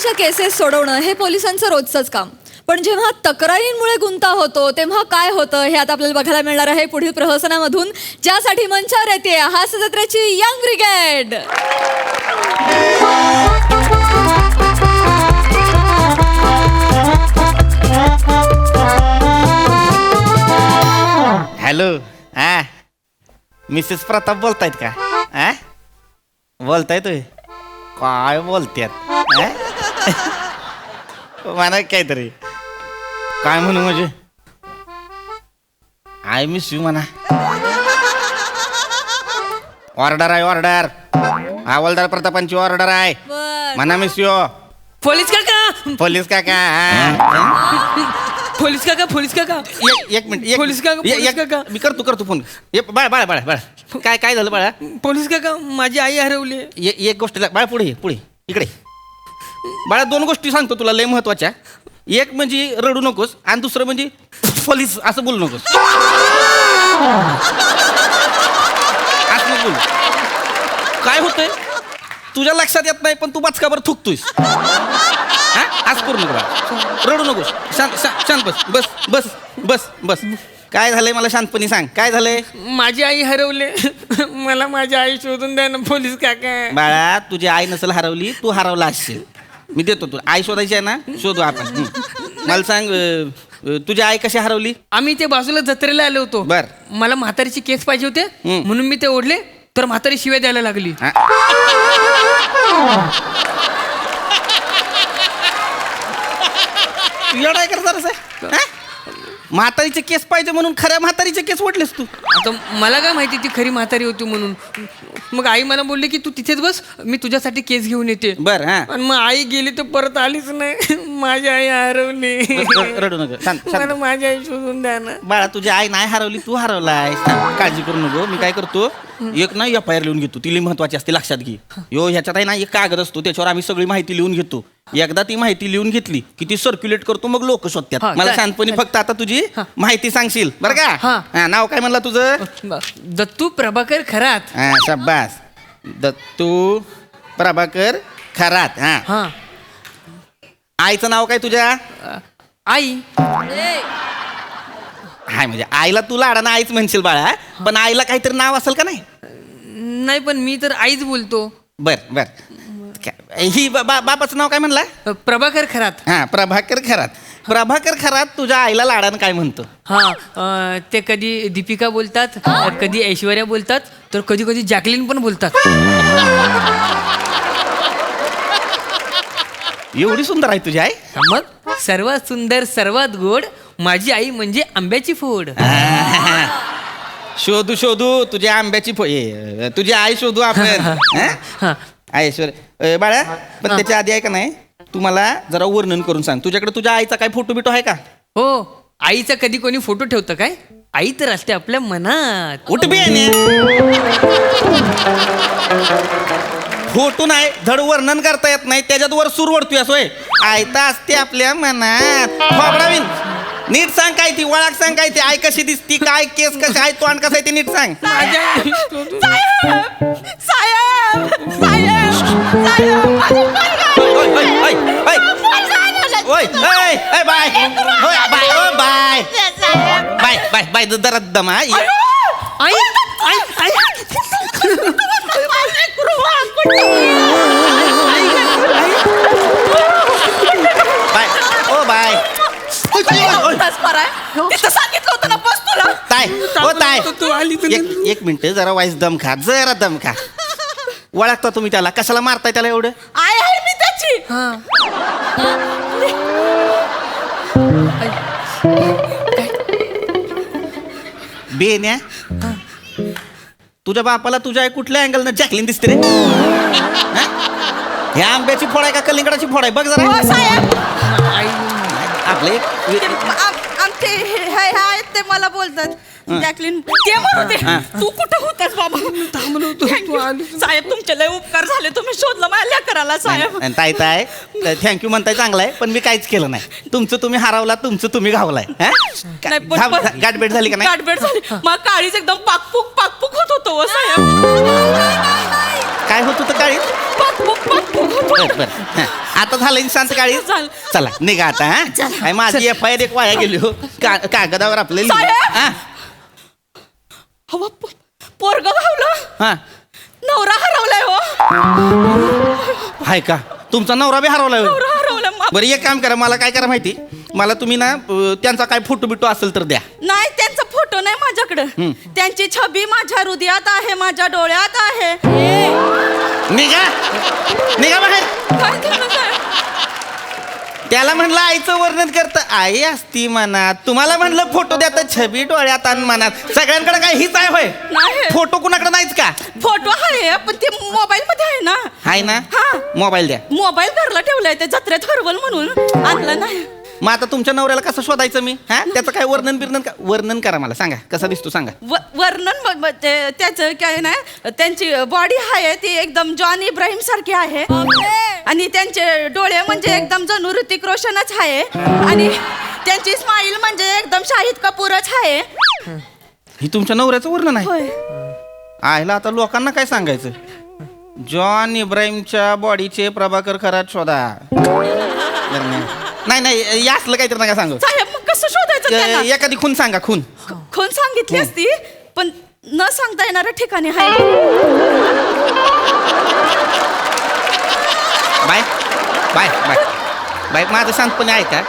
चोरीच्या केसेस सोडवणं हे पोलिसांचं रोजचंच काम. पण जेव्हा तक्रारींमुळे गुंता होतो तेव्हा काय होतं हे आता आपल्याला बघायला मिळणार आहे पुढील प्रहसनामधून. ज्यासाठी मंचावर येते हास्य जत्रेची यंग ब्रिगेड. हॅलो हा मिसेस प्रताप बोलतायत का? हा बोलताय तुम्ही? काय बोलत्यात? हा? म्हणा काहीतरी. काय म्हणू म्हणजे? आय मिस यू म्हणा. ऑर्डर आहे ऑर्डर हवालदार प्रतापांची ऑर्डर आहे. बर. म्हणा मिस यू पोलीस काका. पोलीस काका हा? पोलीस काका पोलीस काका. एक एक मिनिट एक- पोलीस काका, एक- पोलीस एक- काका. मी करतो करतो फोन. ये बाळ बाळ बाळ बाळ. काय काय झालं बाळा? पोलीस काका माझी आई हरवली. ये- एक गोष्ट बाळा पुढे ये, पुढे इकडे बाळा दोन गोष्टी सांगतो तुला लय महत्त्वाच्या. एक म्हणजे रडू नकोस आणि दुसरं म्हणजे पोलीस असं बोलू नकोस. असं बोलू. काय होतंय? तुझ्या लक्षात येत नाही पण तू बचकावर थुकतोयस. हा? असं करू नको बाळा. रडू नकोस. शांत शांत शांत बस. बस बस बस बस. काय झालंय मला शांतपणे सांग. काय झालंय? माझी आई हरवली. मला माझी आई शोधून द्या ना पोलीस काका. बाळा तुझी आई नसेल हरवली तू हरवला असशील मी देतो तुला आई शोधायची आहे ना शोधू आपण. मला सांग अं, तुझी आई कशी हरवली आम्ही ते बाजूला जत्रेला आलो होतो बर. मला म्हातारीची केस पाहिजे होते. म्हणून मी ते ओढले तर म्हातारी शिव्या द्यायला लागली? तू येडाय कर जरासं, हा? म्हातारीचे केस पाहिजे म्हणून खऱ्या म्हातारीचे केस ओढलेस तू. आता मला काय माहिती ती खरी म्हातारी होती म्हणून. मग आई मला बोलली की तू तिथेच बस मी तुझ्यासाठी केस घेऊन येते. बर हा. आणि मग आई गेली तर परत आलीच नाही. माझी आई हरवली. रडू नका शांत मला शांत माझी आई शोधून द्या ना. बाळा तुझी आई नाही हरवली तू हरवलाय काळजी करू नको. मी काय करतो एक ना एफ आय आर लिहून घेतो. ती लई महत्वाची असते लक्षात घे. यो ह्याच्यात आहे ना एक कागद असतो. त्याच्यावर आम्ही सगळी माहिती लिहून घेतो. एकदा ती माहिती लिहून घेतली की ती सर्क्युलेट करतो मग लोक शोधतात. मला शांतपणे फक्त आता तुझी. माहिती सांगशील बरं का? हा. हा, नाव काय म्हणला तुझं? ब- दत्तू प्रभाकर खरात. हा शब्बास दत्तू प्रभाकर खरात हा. हा. आईचं नाव काय तुझ्या? आई. हाय म्हणजे आईला तू लाडाना आईच म्हणशील बाळा पण आईला काहीतरी नाव असेल का नाही? नाही पण मी तर आईच बोलतो. बर बर. काय- ही बा- बा- बापाचं नाव काय म्हणला? अ, प्रभाकर खरात. हा प्रभाकर खरात. प्रभाकर खरात तुझ्या आईला लाडानं काय म्हणतो? हा अ, ते कधी दीपिका बोलतात अ, कधी ऐश्वर्या बोलतात तर कधी कधी जॅकलिन पण बोलतात. एवढी सुंदर आहे तुझी आई. मग? सर्वात सुंदर सर्वात गोड माझी आई म्हणजे आंब्याची फोड. शोधू शोधू तुझ्या आंब्याची फो ए, तुझी आई शोधू आपण. हा? हा ऐश्वर. अ, बाळा पण त्याच्या आधी आहे का नाही तू मला जरा वर्णन करून सांग. तुझ्याकडे तुझ्या आईचा काय फोटो बिटो आहे का? हो आईचा कधी कोणी फोटो ठेवतं काय? आई तर असते आपल्या मनात. उठ बी आहे फोटो नाही धड वर्णन करता येत नाही त्याच्यात वर सूर वडतोय असोय आयता असते आपल्या मनात खोबडावीन नीट सांग काय ती वळाक सांग काय ती आय कशी दिसती काय केस कशी आहे तोंड कसं आहे ते नीट सांग ओय, ओय, ओय, बाय ओय, बाय ओ, बाय बाय बाय बाय जरा दमा आई आई आई तिथं सांगितलं होतं ना बस तुला. ताय ओ ताय तू- आली तर- एक एक मिनिट जरा वाईस दम खा जरा दम खा. ओळखता तुम्ही त्याला? कशाला मारताय त्याला एवढं? आय आहे मी त्याची. हा. बेन्या? तुझ्या बापाला तुझ्या आई कुठल्या अँगलनं जॅकलिन दिसते रे? हा? ह्या आंब्याची फोड आहे का कलिंगडाची फोड आहे? बघ हो जरा साहेब. आई. आपले ते मला बोलतात जॅकलिन ते म्हणू दे हा. तू कुठं होतास बाबा? थांबलो होतो तू आली साहेब तुमचे लय उपकार झाले. तुम्ही शोधलं माझ्या लेकराला साहेब. आणि ताई ताय थँक्यू म्हणताय चांगलं आहे पण मी काहीच केलं नाही. तुमचं तुम्ही हरवला तुमचं तुम्ही घावलाय हा? नाही, पण- घाव- पण- गाठभेट झाली का नाही? गाठभेट झाली. मग काळीच एकदम पाकपूक पाकपूक होत होतो हो साहेब. काय होत होतं काळी पाकपूक पाकपूक होत बर बर. आता झालं काळी? झालं. चला निघा आता हा? काय माझी एफ आय आर एक वाया गेली हो. का- कागदावर आपले साहेब! हवा पोरग घावलं. हा? नवरा हरवलाय हो. हाय का? तुमचा नवरा बी हरवलाय होय. नवरा हरवला मा- बरं एक काम करा मला काय करा माहिती? मला तुम्ही ना अं, त्यांचा काय फोटो बिटो असेल तर द्या. नाही त्यांचा फोटो नाही माझ्याकडे. त्यांची छबी माझ्या हृदयात आहे माझ्या डोळ्यात आहे. निघा. निघा बाहेर. काय? त्याला म्हणलं आईचं वर्णन करतं. आई असती मनात. तुम्हाला म्हणलं फोटो द्या तर छबी डोळ्यात आणि मनात. सगळ्यांकडे काय हीच आहे होय? नाही. फोटो कुणाकडे नाहीच का? फोटो आहे पण ते मोबाईल मध्ये आहे ना. आहे ना? हा. मोबाईल द्या. मोबाईल घरला ठेवलाय ते जत्रेत हरवल म्हणून आणलं नाही. मग आता तुमच्या नवऱ्याला कसं शोधायचं मी? हा? त्याचं काय वर्णन बिर्णन का वर्णन करा मला सांगा. कसा दिसतो सांगा. व- वर्णन ब- ब- ते- त्याचं काय नाही त्यांची बॉडी आहे ती एकदम जॉन इब्राहिम सारखी आहे. आणि त्यांचे डोळे म्हणजे एकदम जणू ऋतिक रोशनच आहे. आणि त्यांची स्माईल म्हणजे एकदम शाहिद कपूरच आहे. ही तुमच्या नवऱ्याचं वर्णन आहे? होय. आयला आता लोकांना काय सांगायचं? जॉन इब्राहिमच्या बॉडीचे प्रभाकर खरात शोधा. नाही. नाही हे असलं काहीतरी नका सांगू. साहेब मग कसं शोधायचं त्यांना? ए- एखादी खून सांगा खून. खून सांगितली असती पण न सांगता येणाऱ्या ठिकाणी आहे. Bye bye bye. बाय माझं शांतपणे ऐका.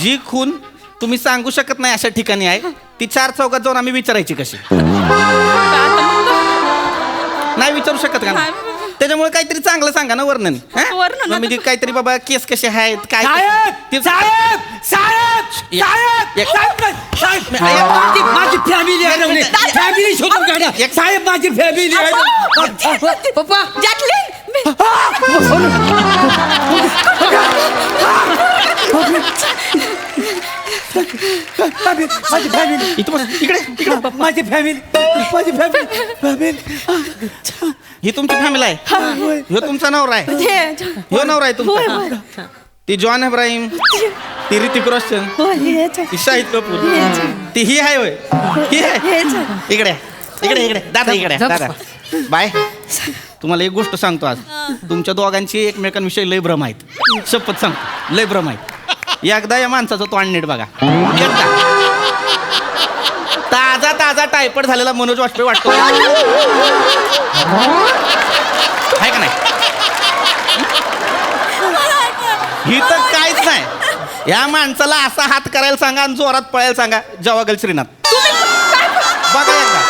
जी खून तुम्ही सांगू शकत नाही अशा ठिकाणी आहे ती चार चौकात जाऊन आम्ही विचारायची कशी? नाही विचारू शकत का? नाही. त्याच्यामुळे काहीतरी चांगलं सांगा ना वर्णन हा? वर्णन आता- म्हणजे काहीतरी बाबा केस कसे आहेत काय साहेब ते- साहेब साहेब एक- साहेब एक-. माझी माझी फॅमिली हरवली एक- फॅमिली शोधून काढा. एक- साहेब माझी फॅमिली पप्पा. जॅकलिन मी- माझी फॅमिली इथं बस, इकडे इकडे. माझी फॅमिली माझी फॅमिली फॅमिली ही तुमची फॅमिली आहे. ह्यो तुमचा नवरा आहे. हे- ह्यो नवरा आहे तुमचा. ती जॉन इब्राहिम ती ऋतिक रोशन. ती शाहिद कपूर. ती ही आहे होय. ही आहे. इकडे इकडे इकडे. दादा इकडे दादा. बाय. तुम्हाला एक गोष्ट सांगतो आज. तुमच्या दोघांची एकमेकांविषयी लय भ्रम आहेत. शपथ सांगतो. लय भ्रम आहेत. एकदा या माणसाचा तो नीट बघा. एकदा. ताजा ताजा टायफॉइड झालेला मनोज वाजपेयी वाटतो. आहे का नाही? ही तर काहीच नाही. या माणसाला असा हात करायला सांगा आणि जोरात पळायला सांगा जवागल श्रीनाथ. बघा एकदा.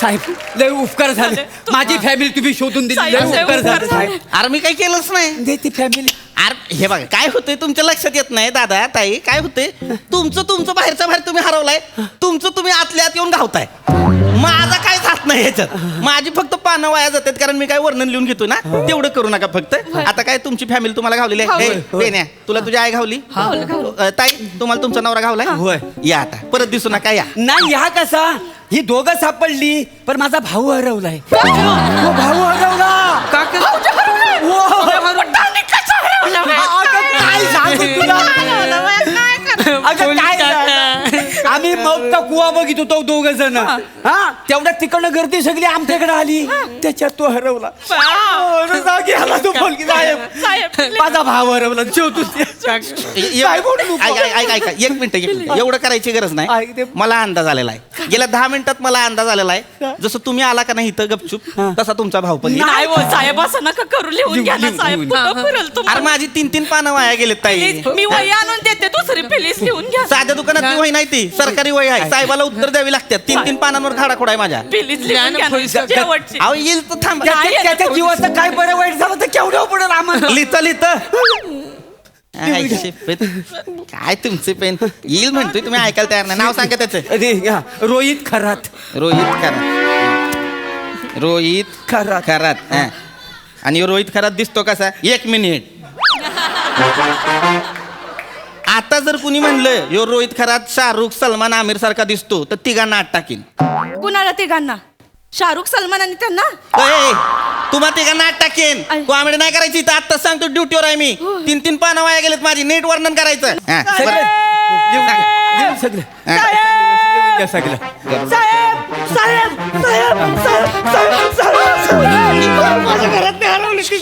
साहेब लय उपकार झाले. माझी फॅमिली तुम्ही शोधून दिली. लय साहेब, उपकार उपकार झाले. साहेब अरे मी काही केलंच नाही. दे ती फॅमिली अरे हे बघा काय होतंय तुमच्या लक्षात येत नाही दादा ताई? काय होतंय? तुमचं तुमचं बाहेरच्या बाहेर तुम्ही हरवलाय. तुमचं तुम्ही आतल्या आत येऊन घावताय. माझा काहीच हात नाही ह्याच्यात. माझी फक्त पानं वाया जातात कारण मी काय वर्णन लिहून घेतो ना? तेवढं करू नका फक्त. आता काय तुमची फॅमिली तुम्हाला घावलेली आहे? हे, बेन्या, तुला तुझी आई घावली? अ, ताई तुम्हाला तुमचा नवरा घावलाय? होय. या आता. परत दिसू नका या. नाही ह्या कसा? ही दोघं सापडली पण माझा भाऊ हरवलाय. तो भाऊ हरवला. अगं, काय सांगू तुला? अगं काय झालं? आम्ही मग कुवा बघित होतो दोघ जण. हा. तेवढ्या तिकडनं गर्दी सगळी आमच्याकडे आली. त्याच्यात तो हरवला. हो, जागी आला तो साहेब. माझा भाव हरवला शेवटून ए- ए- काय बोलू नको? ऐक- ऐक- ऐक- ऐक- एक मिनिट एक मिनिट. एवढं करायची गरज ऐक नाही. मला अंदाज आलेला आहे. गेल्या दहा मिनिटात मला अंदाज आलेला आहे. जसं तुम्ही आला का नाही इथं गपचूप तसा तुमचा भाऊ पण येईल. नाही हो साहेब असं नका करू. लिहून घ्या ना लिहून- साहेब. लिहून. कुठं फिरल अरे माझी तीन तीन पानं वाया गेलेत ताई. मी वही आणून देते दुसरी प्लीज लिहून घ्या. साध्या दुकानात वही नाही ती. सरकारी वही आहे. साहेबाला उत्तर द्यावी लागतात. तीन तीन पानांवर खाडा खोडा आहे माझ्या. प्लीज द्या लिहून ना घ्या ना. पोलीस- शेवटची. अहो येईल तर थांब. त्या- त्या- त्याच्या जीवाचं काय बरं वाईट झालं तर केवढं पडेल आम्हाला लिहित लिहित. आय, शिपत. काय तुमचे पेन? येईल म्हणतोय तुम्ही ऐकायला तयार नाही. नाव सांगा त्याचं. अरे हा, रोहित खरात. रोहित खरात. रोहित खरात. खरात. हा. आणि रोहित खरात दिसतो कसा? एक मिनिट. आता जर कुणी म्हणलं यो रोहित खरात शाहरुख सलमान आमिर सारखा दिसतो तर तिघांना आत टाकीन. कुणाला तिघांना? शाहरुख सलमान आणि त्यांना? ए, तुम्हा तिघांना आत टाकेन. आई. कॉमेडी नाही करायची इथं. आत्ता सांगतो ड्युटीवर आहे मी. तीन तीन पानं वाया गेलेत माझी. नीट वर्णन करायचं. हा, सगळं बरं. सगळं हा. साहेब! साहेब! साहेब! साहेब! साहेब! माझ्या घरात हरवली ती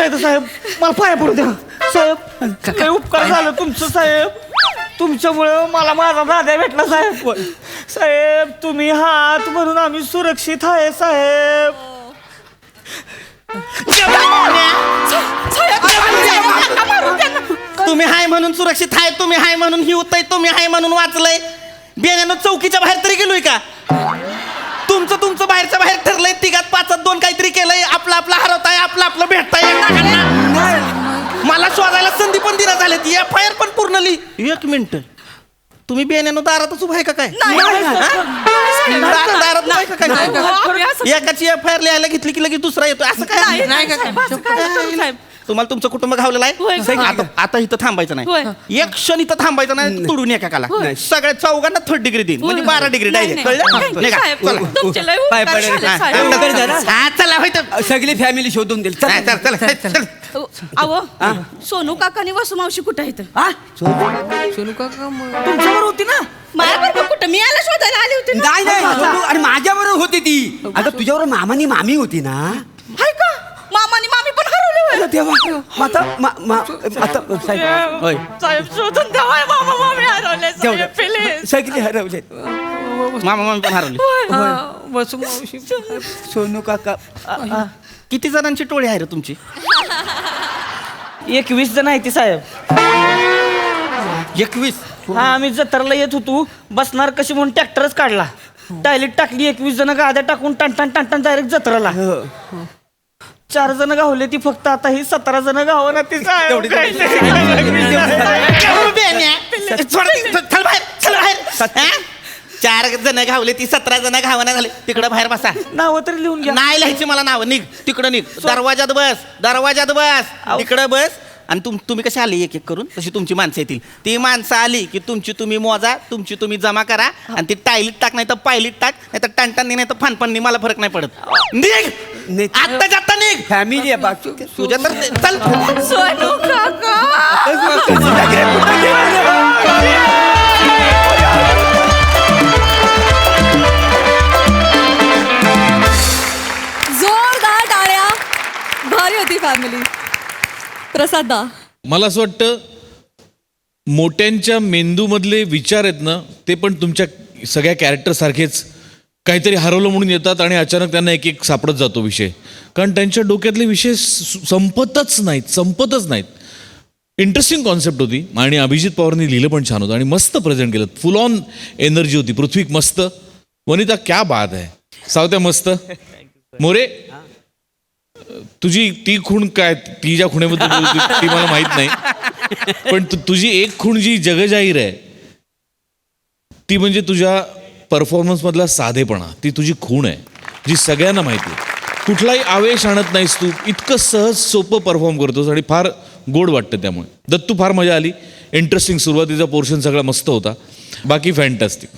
आहे साहेब मला पाय पडू द्या. साहेब काय उपकार झालं तुमचं साहेब. तुमच्यामुळं मला माझा दादा भेटला साहेब. साहेब तुम्ही हात म्हणून आम्ही सुरक्षित आहे साहेब. तुम्ही हाय म्हणून सुरक्षित हाय तुम्ही हाय म्हणून ही होतय तुम्ही हाय म्हणून वाचलंय. बेण्यानं चौकीच्या बाहेर तरी गेलोय का? तुमचं तुमचं बाहेरच्या बाहेर ठरलंय तिघात पाचात दोन काहीतरी केलंय आपलं आपलं हरवताय आपलं आपलं भेटताय एकमेकांना. मला शोधायला संधी पण दिला झाले ती एफ आय आर पण पूर्ण लिही एक मिनिट तुम्ही बेण्यानं दारातच उभा आहे का काय हा? दारात दारात उभा आहे का काय एकाची एफ आय आर लिहायला घेतली की लगेच दुसरा येतो असं काय नाही काका तुम्हाला तुमचं कुटुंब घावलेलं आहे? आता आता इथं थांबायचं नाही. एक क्षण इथं थांबायचं नाही तुडून एकाला सगळ्या चौघांना थर्ड डिग्री देईन. म्हणजे बारा डिग्री डायरेक्ट कळलं. चला. पाय पडायला हा, काय उपकार झाला? हा, चला होय तर. सगळी फॅमिली शोधून दिली हा, चल, चल, चल, चल. अहो सोनू काकानी वसू मावशी कुठं आहेत? सोनू काका. मग- तुमच्यावर होती ना? माझ्याबरोबर कुठं? मी याला शोधायला आली होती ना. नाही नाही. सोनू, अरे माझ्याबरोबर होती ती. आता तुझ्यावर मामानी मामी होती ना हाय का मामानी मामी पण हरवले होय. अरे देवा. मग आता मा- मा- आता साहेब. होय. साहेब शोधून द्यावा. मामा मामी हरवले जाऊ साहेब, दे. please. सगळे हरवले. मामा मामी पण हरवली. हा, बसू मावशी. सोनू काका किती जणांची टोळी आहे रे तुमची? एकवीस जण आहे ती साहेब. एकवीस? हा आम्ही जत्राला येत होतो. बसणार कशी म्हणून ट्रॅक्टरच काढला. टायलेट टाकली एकवीस जण गाद्या टाकून टणटण टणटण डायरेक्ट जत्राला. चार जण गावले ती फक्त आता ही सतरा जण गाव ना ती साहेब. केवढं बेण्या? सोड, चल बाहेर. चल बाहेर. हा? चार जण घावले ती सतरा जण घावना झाले. तिकडं बाहेर बसा. नावं तरी लिहून घ्या. नाही लिहायची मला नाव. निघ. तिकडं निघ. दरवाजात बस. दरवाजात बस. तिकडं बस. आणि तुम तुम्ही कशी आली एक एक करून? तशी तुमची माणसं येतील. ती माणसं आली की तुमची तुम्ही मोजा तुमची तुम्ही जमा करा आणि ती टायलीत टाक नाही तर पायलीत टाक नाही तर टणटणी नाही तर फानपणनी मला फरक नाही पडत. निघ! नाही. आत्ता जाता निघ! फॅमिली आहे बाकी. तुझ्या तर चल. सोनू काका. प्रसाद मला असं वाटतं मोठ्यांच्या मेंदूमधले विचार आहेत ना ते पण तुमच्या सगळ्या कॅरेक्टर सारखेच काहीतरी हरवलं म्हणून येतात आणि अचानक त्यांना एक एक सापडत जातो विषय. कारण त्यांच्या डोक्यातले विषय संपतच नाहीत संपतच नाहीत. इंटरेस्टिंग कॉन्सेप्ट होती आणि अभिजित पवारनी लिहिलं पण छान होतं आणि मस्त प्रेझेंट केलं. फुल ऑन एनर्जी होती. पृथ्वी मस्त. वनिता क्या बात आहे. सावत्या मस्त. मोरे? तुझी ती खूण काय ती ज्या खुणेबद्दल बोलते ती मला माहीत नाही. पण तु- तुझी एक खूण जी जगजाहीर आहे ती म्हणजे तुझ्या परफॉर्मन्स मधला साधेपणा. ती तुझी खूण आहे जी सगळ्यांना माहिती आहे. कुठलाही आवेश आणत नाहीस तू इतकं सहज सोपं परफॉर्म करतोस आणि फार गोड वाटतं त्यामुळे. दत्तू फार मजा आली. इंटरेस्टिंग सुरुवातीचा पोर्शन सगळा मस्त होता. बाकी फॅन्टॅस्टिक